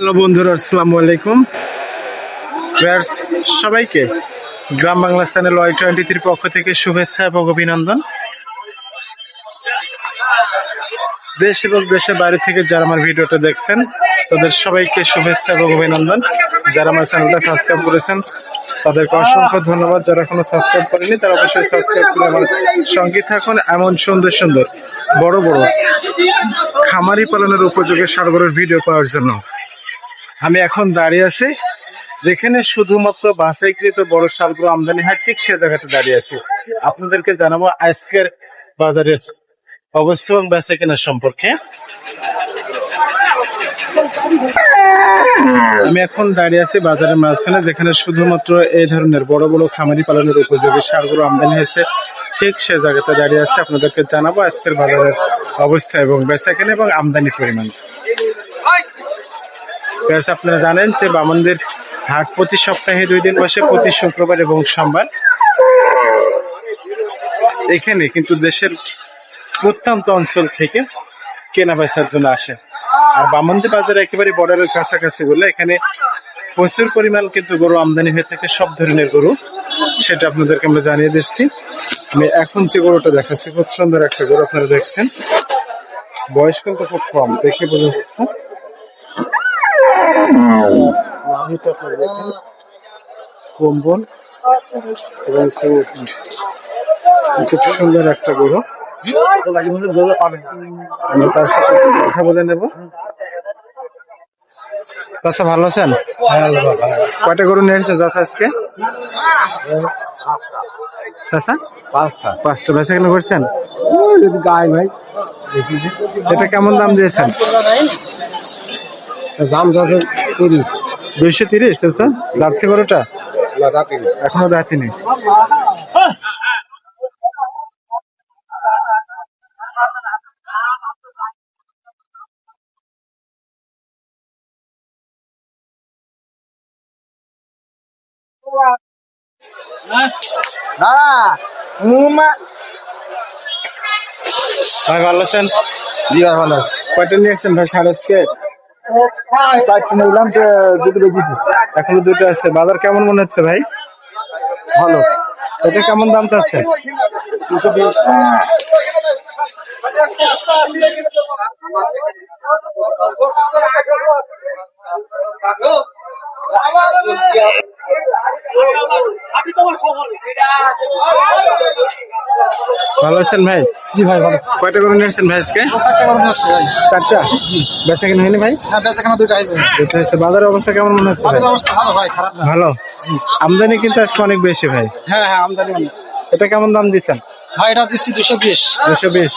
Hello বন্ধুরা আসসালামু আলাইকুম। ভিউয়ার্স, সবাইকে Gram Bangla channel Y twenty থ্রির পক্ষ থেকে শুভেচ্ছা এবং অভিনন্দন। দেশ এবং দেশের বাইরে থেকে যারা আমার ভিডিওটা দেখছেন তাদের সবাইকে শুভেচ্ছা এবং অভিনন্দন। যারা আমার চ্যানেলটা সাবস্ক্রাইব করেছেন তাদেরকে অসংখ্য ধন্যবাদ। যারা এখনও সাবস্ক্রাইব করেনি তারা অবশ্যই সাবস্ক্রাইব করে আমার সঙ্গে থাকুন এমন সুন্দর সুন্দর বড় বড় খামারি পালনের উপযোগী সারগরের ভিডিও পাওয়ার জন্য। আমি এখন দাঁড়িয়ে আছি। যেখানে শুধুমাত্র বাছাইকৃত বড় সারগুলো আমদানি হয়, ঠিক সে জায়গাতে দাঁড়িয়ে আছি। আপনাদেরকে জানাব আজকের বাজারের অবস্থা এবং বেচা সম্পর্কে। আমি এখন দাঁড়িয়ে আছি বাজারের মাঝখানে, যেখানে শুধুমাত্র এই ধরনের বড় বড় খামারি পালনের উপযোগী সারগুলো আমদানি হয়েছে। ঠিক সে জায়গাতে দাঁড়িয়ে আছে। আপনাদেরকে জানাব আজকের বাজারের অবস্থা এবং বেচা এবং আমদানি পরিমাণ। আপনারা জানেন যে বামনদের হাট প্রতি সপ্তাহে দুই দিন বসে প্রতি শুক্রবার এবং সোমবার। এখানে কিন্তু দেশের প্রত্যন্ত অঞ্চল থেকে কেনা বেচার জন্য আসে। আর বামন্দি বাজারে একেবারে বর্ডারের কাছাকাছি বলে এখানে প্রচুর পরিমাণ কিন্তু গরু আমদানি হয়ে থাকে, সব ধরনের গরু। সেটা আপনাদেরকে আমরা জানিয়ে দিচ্ছি। আমি এখন যে গরুটা দেখাচ্ছি, খুব সুন্দর একটা গরু, আপনারা দেখছেন। বয়স কিন্তু খুব কম, দেখে বোঝা যাচ্ছে। কম্বল এবং খুব সুন্দর একটা গরু। আমরা তার সাথে কথা বলে নেব। চাচা ভালো আছেন? কয়টা গরু নিয়ে এসেছে চাচা আজকে? চাচা? পাঁচটা। পাঁচটা। বেচা কেন করছেন গায়ে ভাই। এটা কেমন দাম দিয়েছেন? দাম যাচ্ছে তিরিশ। দুইশো তিরিশ চাচা? যাচ্ছে গরুটা? এখনও দাদা ভাই ভালো আছেন? জি ভাই ভালো কয়টা নিয়ে এসছেন ভাই সাড়ে চারটে নিলাম দুটো বেজেছি এখনও দুটো আছে। বাজার কেমন মনে হচ্ছে ভাই? ভালো। এটা কেমন দাম চাচ্ছে? দুটো বিশ ভালো আছেন ভাই? জি ভাই ভালো। কয়টা করে নিয়ে এসছেন ভাই আজকে? চারটে করে নিয়ে আসছে ভাই। চারটা? বেচা কেন হয়নি ভাই? হ্যাঁ বেচাখানা দুটো আছে এটা হচ্ছে বাজারের অবস্থা কেমন মনে হচ্ছে? তাদের অবস্থা ভালো ভাই খারাপ না। ভালো? জি। আমদানি কিন্তু আজকে অনেক বেশি ভাই। হ্যাঁ হ্যাঁ আমদানি অনেক। এটা কেমন দাম দিচ্ছেন? ভাই এটা দিচ্ছি দুশো বিশ। দুশো বিশ।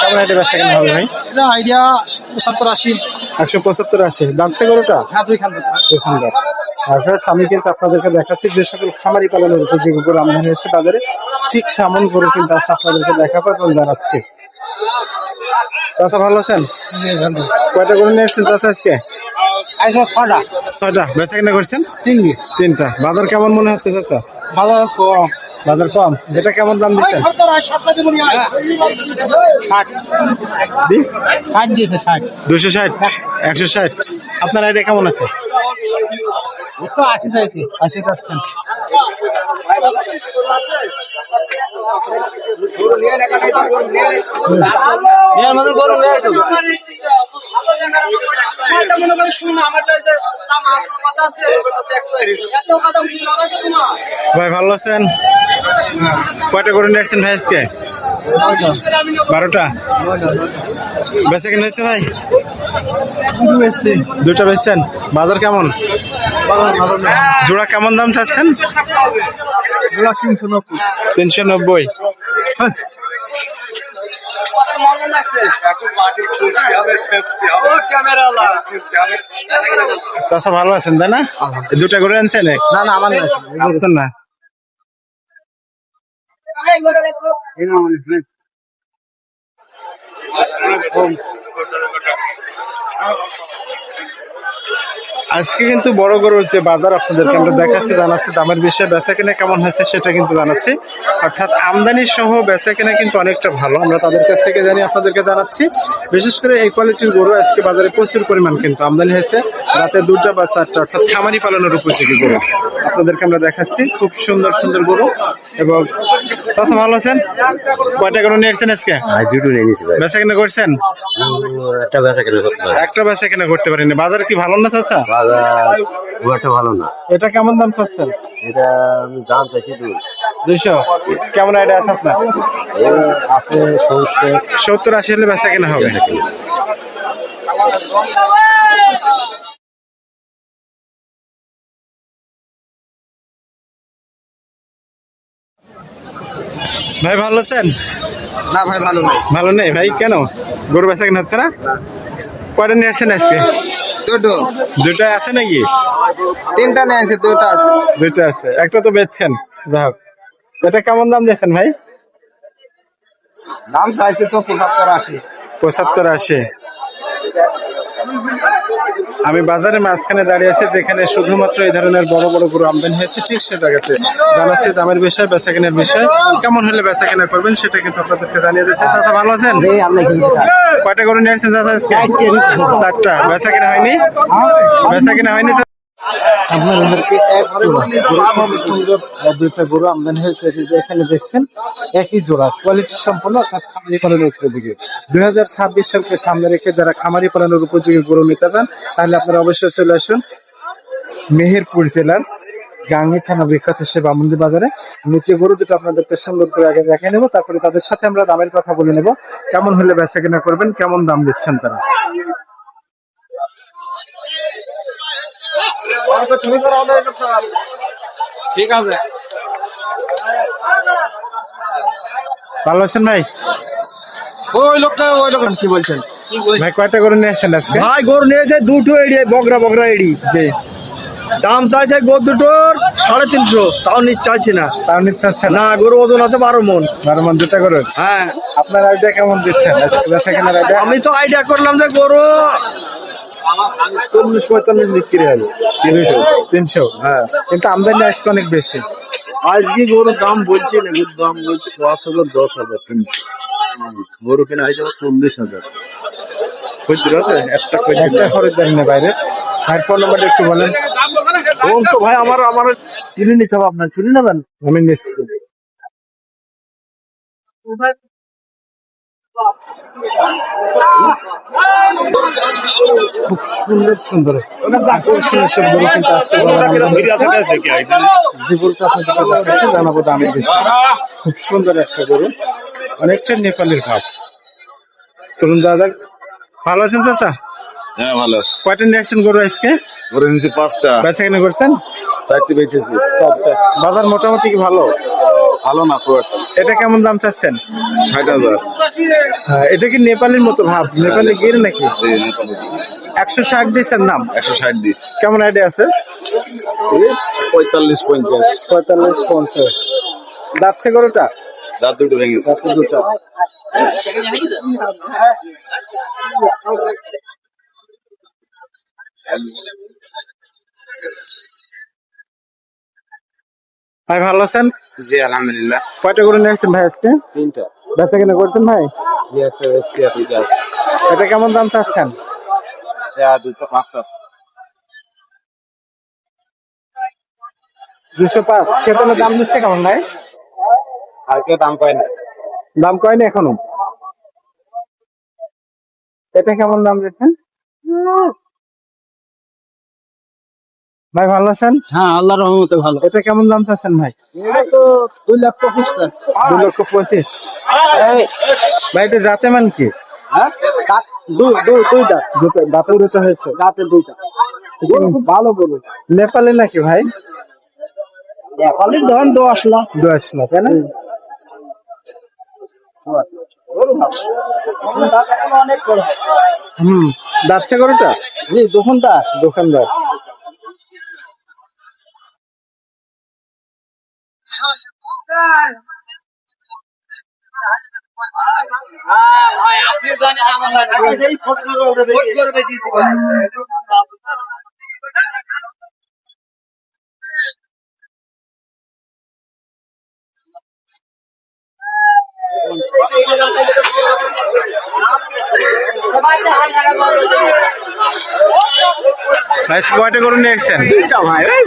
কেমন এটা বেচা কেন হবে ভাই? এটা আইডিয়া সত্তর আশি। একশো পঁচাত্তর আশি। যাচ্ছে গরুটা? হ্যাঁ দুই খান। দোকানদার আর first আমি কিন্তু আপনাদেরকে দেখাচ্ছি যে সকল খামারি পালনের উপযোগী গরু আমদানি হয়েছে বাজারে। ঠিক সামন গরু কিন্তু আজকে আপনাদেরকে দেখাবো এবং জানাচ্ছি। চাচা ভালো আছেন? কয়টা গরু নিয়ে এসছেন চাচা আজকে? ছয়টা। বেচা কিনা করছেন? তিনটি। তিনটা। বাজার কেমন মনে হচ্ছে চাচা? বাজার কম। বাজার কম? এটা কেমন দাম দিচ্ছেন? ষাট। দুশো ষাট একশো ষাট। আপনার আইডিয়া কেমন আছে? আশি চাইছি। আশি পাচ্ছেন ভাই ভালো আছেন? কয়টা করে নিয়ে আসছেন ভাই আজকে? বারোটা? বেচা কিনা হয়েছে ভাই? দুটা বেচছেন? বাজার কেমন? জোড়া কেমন দাম চাচ্ছেন? তিনশো নব্বই। চাষা ভালো আছেন তাই না? দুটা করে আনছেন না না আমার আপনার না? আজকে কিন্তু বড় গরুর যে বাজার আপনাদেরকে আমরা দেখাচ্ছি জানাচ্ছি দামের বিষয়ে বেচা কেনা কেমন হয়েছে সেটা কিন্তু জানাচ্ছি। অর্থাৎ আমদানি সহ বেচা কেনা কিন্তু অনেকটা ভালো আমরা তাদের কাছ থেকে জানি আপনাদেরকে জানাচ্ছি। বিশেষ করে এই কোয়ালিটির গরু আজকে বাজারে প্রচুর পরিমাণ কিন্তু আমদানি হয়েছে। রাতে দুটা বা চারটা অর্থাৎ খামারি পালনের উপযোগী গরু আপনাদেরকে আমরা দেখাচ্ছি। খুব সুন্দর সুন্দর গরু এবং চাচা ভালো আছেন? কয়টা গরু নিয়ে এসেছেন আজকে? দুটো নিয়ে নিয়েছি বেচা কেনা করছেন? একটা বেচা কেনা একটা বেচা কেনা করতে পারেনি বাজার কি ভালো না চাচা? খুব একটা ভালো না। এটা কেমন দাম চাচ্ছেন? এটা আমি দাম চাইছি দুই। দুইশো? কেমন আইডিয়া আছে আপনার? আছে সত্তর। সত্তর আশি হলে বেচা কেনা হবে। ভাই ভালো আছেন? না ভাই ভালো নাই। ভালো নেই? ভাই কেন? গরু বেচা কেনা হচ্ছে না? কয়টা নিয়ে আসছেন আজকে? দুটো। দুটা আছে নাকি? তিনটা নিয়ে আছে দুটো আছে। দুটো আছে। একটা তো বেচছেন। যাই হোক। এটা কেমন দাম দিয়েছেন ভাই? দাম চাইছে তো পঁচাত্তর আশি। পঁচাত্তর আশি। আমি বাজারের মাঝখানে দাঁড়িয়ে আছি যেখানে শুধুমাত্র এই ধরনের বড় বড় গরু আমদানি হয়েছে ঠিক সে জায়গাতে। জানাচ্ছি দামের বিষয় বেচা কেনার বিষয়। কেমন হলে বেচা কেনা করবেন সেটা কিন্তু আপনাদেরকে জানিয়ে দিচ্ছে। চাচা ভালো আছেন? কয়টা গরু নিয়ে আসছেন চাচা আজকে? চারটা। বেচা কেনা হয়নি? বেচা কেনা হয়নি? আপনাদেরকে এক জোড়া। সুন্দর দুইটা গরু আমদানি হয়েছে এখানে দেখছেন একই জোড়া কোয়ালিটি সম্পন্ন অর্থাৎ খামারি পালনের উপযোগী। দুই হাজার ছাব্বিশ সালকে সামনে রেখে যারা খামারি পালনের উপযোগী গরু নিতে চান তাহলে আপনারা অবশ্যই চলে আসুন মেহেরপুর জেলার গাঙ্গি থানা বিখ্যাত সে বামন্দি বাজারে। নিচে গরু দুটো আপনাদেরকে সুন্দর করে আগে দেখে নেব তারপরে তাদের সাথে আমরা দামের কথা বলে নেব। কেমন হলে বেচা কেনা করবেন কেমন দাম দিচ্ছেন তারা? ঠিক আছে। ভালো আছেন ভাই? ওই লোকটা ওই লোক কি বলছেন? ভাই কয়টা করে নিয়ে আসছেন আজকে? ভাই গরু নিয়েছে দুটো এড়ি বগরা বগরা এড়ি জি। দাম চাইছে গরু দুটোর সাড়ে তিনশো তাও নিচ চাইছি না। তাও নিতে চাচ্ছেন না? গরু ওজন আছে বারো মন। বারো মন দুটা করে হ্যাঁ। আপনার আইডিয়া কেমন দিচ্ছেন? আমি তো আইডিয়া করলাম যে গরু চল্লিশ পঁয়তাল্লিশ বিক্রি হবে তিনশো। তিনশো? হ্যাঁ। কিন্তু আমদানি আজকে অনেক বেশি। আজকে গরুর দাম বলছে না গরুর দাম বলছে পাঁচ হাজার দশ হাজার। গরু কেনা হয়েছে চল্লিশ হাজার। খরিদ্দার আছে? একটা একটা খরিদ্দার নেই বাইরে। আর ফোন নাম্বারটা একটু বলেন। ফোন তো ভাই আমার আমার চিনি নিতে হবে আপনার। চিনি নেবেন? আমি নিচ্ছি। খুব সুন্দর সুন্দর। আকর্ষণীয় সব গরু কিন্তু আজকে বাজারে আমদানি হয়েছে। যে গরুটা আপনাদেরকে দেখাচ্ছি জানাব দামের বেশি। খুব সুন্দর একটা গরু। অনেকটা নেপালের ভাব। চলুন দাদা ভালো আছেন চাচা? হ্যাঁ ভালো আছে। কয়টা নিয়ে আসছেন গরু আজকে? করে নিয়েছি পাঁচটা। বেচা কিনা করছেন? চারটি বেঁচেছি। চারটা। বাজার মোটামুটি কি ভালো? ভালো না খুব একটা। এটা কেমন দাম চাচ্ছেন? ষাট হাজার। হ্যাঁ, এটা কি নেপালের মতো ভাব? নেপালে। গির নাকি? একশো ষাট দিয়েছেন নাম একশো ষাট দিস। কেমন আইডিয়া আছে? পঁয়তাল্লিশ পঞ্চাশ। পঁয়তাল্লিশ পঞ্চাশ। যাচ্ছে গরুটা দাঁত দুটো ভেঙেছে যাচ্ছে দুটা। ভাই ভালো আছেন? জি আলহামদুলিল্লাহ। কয়টা গরু নিয়ে আসছেন ভাই আজকে? তিনটা। বেচা কিনা করছেন ভাই? এটা কেমন দাম চাচ্ছেন? দুটো পাঁচ আছে। দুশো পাঁচ। কেতনের দাম দিচ্ছে কেমন ভাই? আর কেউ দাম কয় না। দাম কয় না এখনও? এটা কেমন দাম দিচ্ছেন? ভাই ভালো আছেন? হ্যাঁ আল্লাহর রহমতে ভালো। এটা কেমন দাম চাচ্ছেন ভাই? এটা তো দুই লাখ পঁচিশ আছে দু লক্ষ পঁচিশ। ভাই এটা জাতে মান কি? হ্যাঁ? দুই দুই দুই দুটো দাঁতে দুটো হয়েছে। দাঁতে দুইটা। ভালো গরু নেপালে নাকি ভাই? নেপালের ধরেন দশ লাখ। দশ না তাই না? হুম। যাচ্ছে গরুটা জি দোকানদার। দোকানদার। 就是不干。কয়টা করে নিয়ে এসছেন দুইটা ভাই ওই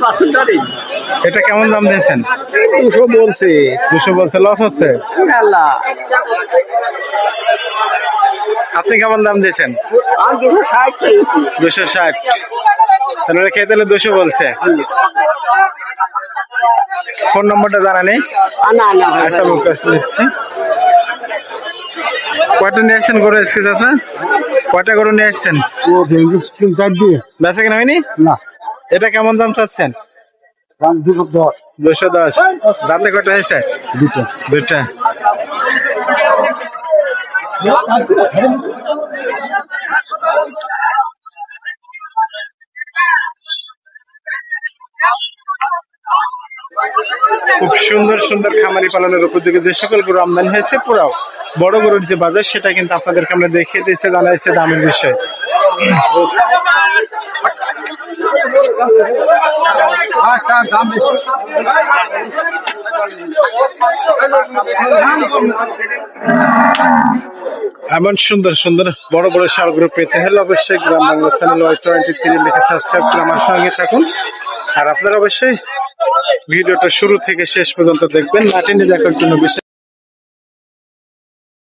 এটা কেমন দাম দিয়েছেন? দুশো বলছে। দুশো বলছে লস হচ্ছে? আপনি কেমন দাম দিয়েছেন? দুশো ষাট তাহলে খেয়ে তাহলে দুশো বলছে। ফোন নম্বরটা জানা নেই? আচ্ছা বুক নিচ্ছি। কয়টা নিয়ে আসছেন গরু এসকে চাচা? কয়টা গরু নিয়ে আসছেন? বেচা কিনা হয়নি? না। এটা কেমন দাম চাচ্ছেন? দাম দুশো দশ। দুশো দশ। দাঁতে কয়টা হয়েছে? দুটো। দুটা। খুব সুন্দর সুন্দর খামারি পালনের উপযোগী যে সকল গরু আমদানি হয়েছে পুরাও বড় গরুর যে বাজার সেটা কিন্তু আপনাদেরকে আমরা দেখিয়ে দিয়েছে জানাইছে দামের বিষয়। এমন সুন্দর সুন্দর বড় বড় শালগুলো পেতে হলে অবশ্যই Gram Bangla channel Y twenty three লিখে সাবস্ক্রাইব করে আমার সঙ্গে থাকুন। আর আপনারা অবশ্যই ভিডিওটা শুরু থেকে শেষ পর্যন্ত দেখবেন। না দেখার জন্য বিশেষ